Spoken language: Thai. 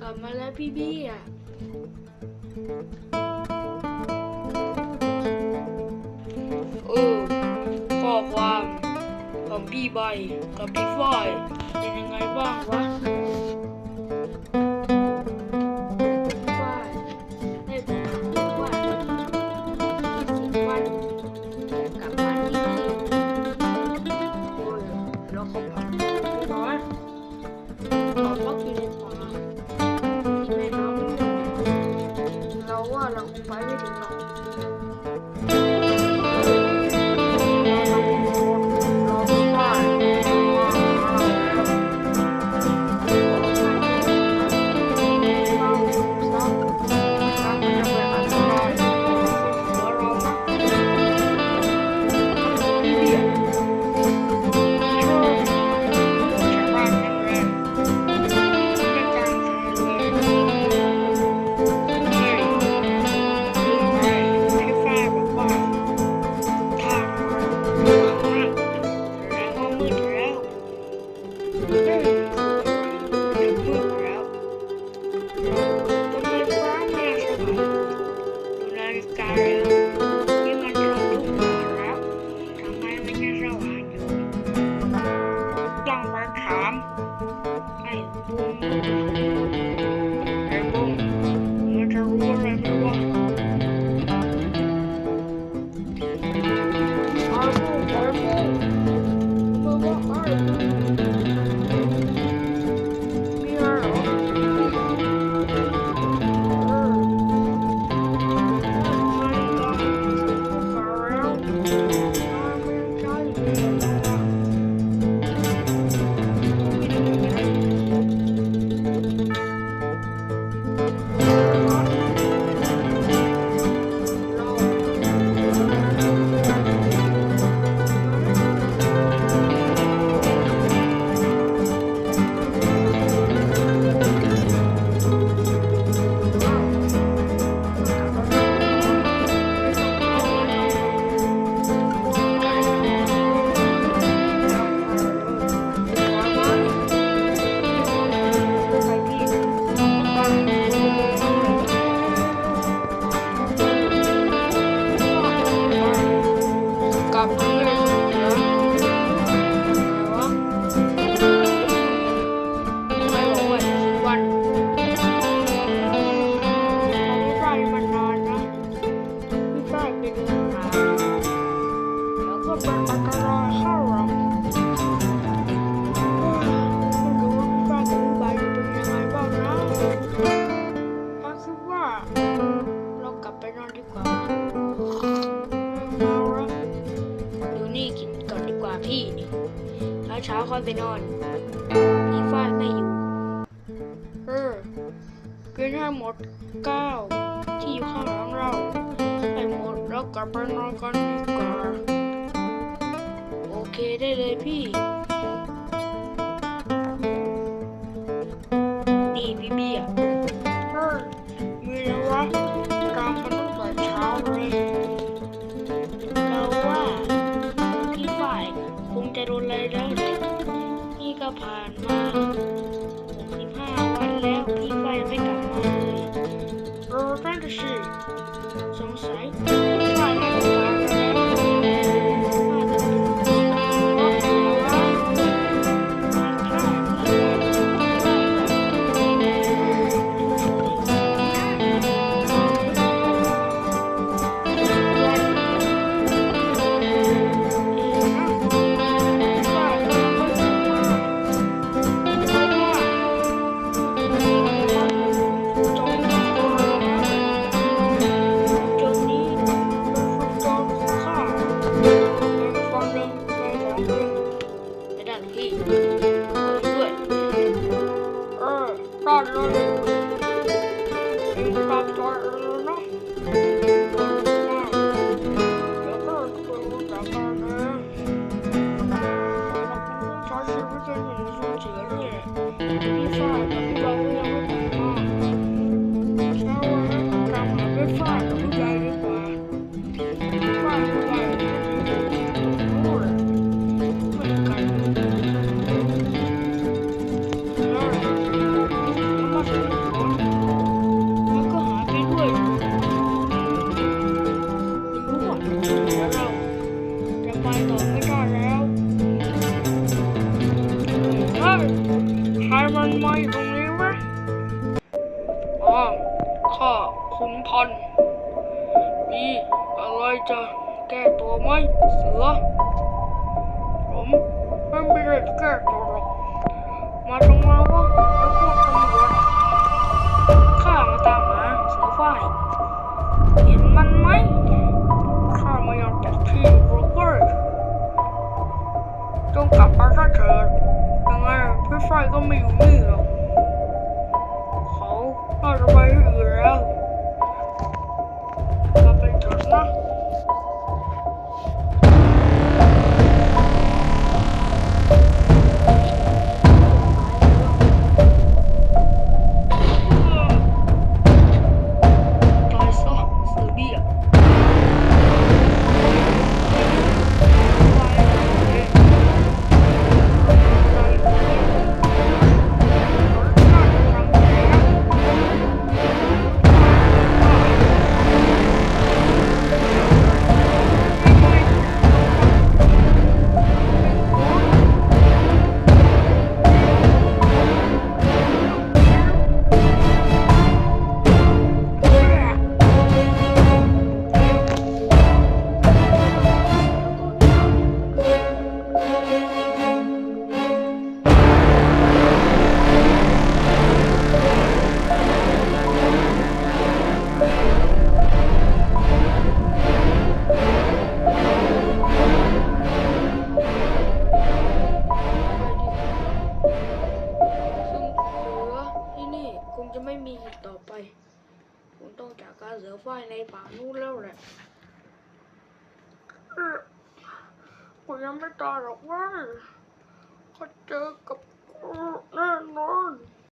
กลับมาแล้วพี่บี้อะเออข้อความของพี่ใบกับพี่ฝ้ายเป็นยังไงบ้างวะ เช้าเช้าค่อยไปนอนพี่ฟาดไม่อยู่เออเกินให้หมดเก้าที่อยู่ข้างหลังเราให้หมดแล้วกลับไปนอนกันดีกว่าโอเคได้เลยพี่ โดนอะไรแล้วเด็กพี่ก็ผ่านมาสิบห้าวันแล้วพี่ก็ยังไม่กลับมาเลยเออนั่นก็是สงสัย ใครมันมาอยู่ตรงนี้ไหมอ๋อข้าคุณพันมีอะไรจะแก้ตัวไหมเสือผมไม่มีอะไรแก้ตัวหรอกมาทำไมวะแล้วพูดคำรวนข้ามาตามหาเสือฝ้ายเห็นมันไหมข้าไม่ยอมตกที่โรเวอร์จงกลับไปซะเถิดยังไง พี่ฝ้ายก็ไม่อยู่นี่หรอก มีอีต่อไป ผมต้องจากการเสือไฟในป่านู้นแล้วแหละผมยังไม่ตายหรอกว่าเขาเจอกับแน่นอน